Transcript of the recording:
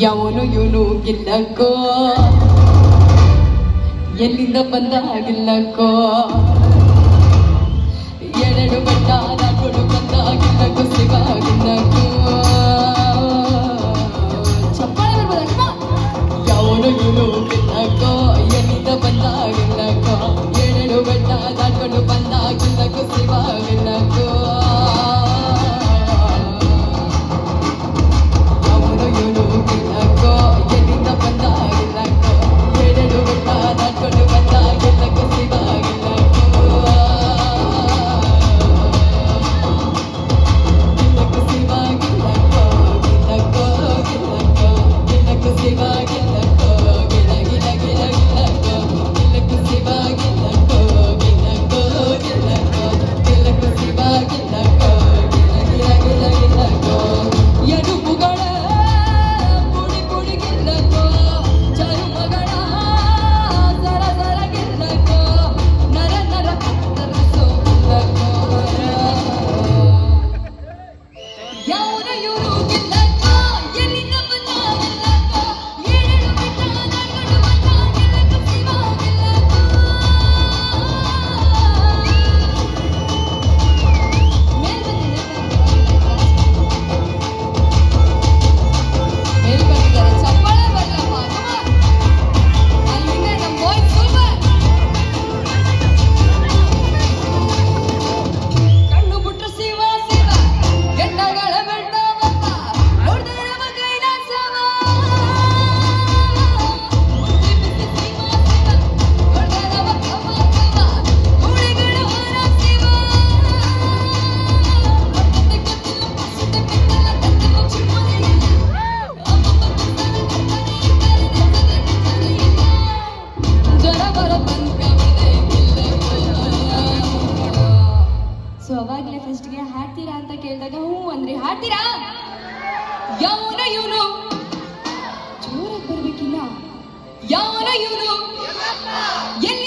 ಯಾವನು ಇವನು ಗಿಲ್ಲಕ್ಕೋ? ಎಲ್ಲಿಂದ ಬಂದ ಹಾಗಿಲ್ಲಕ್ಕೋ ಸೊ ಅವಾಗಲೇ ಫಸ್ಟ್ಗೆ ಹಾಡ್ತೀರಾ ಅಂತ ಕೇಳಿದಾಗ, ಹ್ಞೂ ಅಂದ್ರೆ ಹಾಡ್ತೀರಾ? ಯಾವನ ಇವನು. ಜೋರಾಗಿ ಬರ್ಬೇಕಿಲ್ಲ ಯಾವನ ಇವನು. ಎಲ್ಲ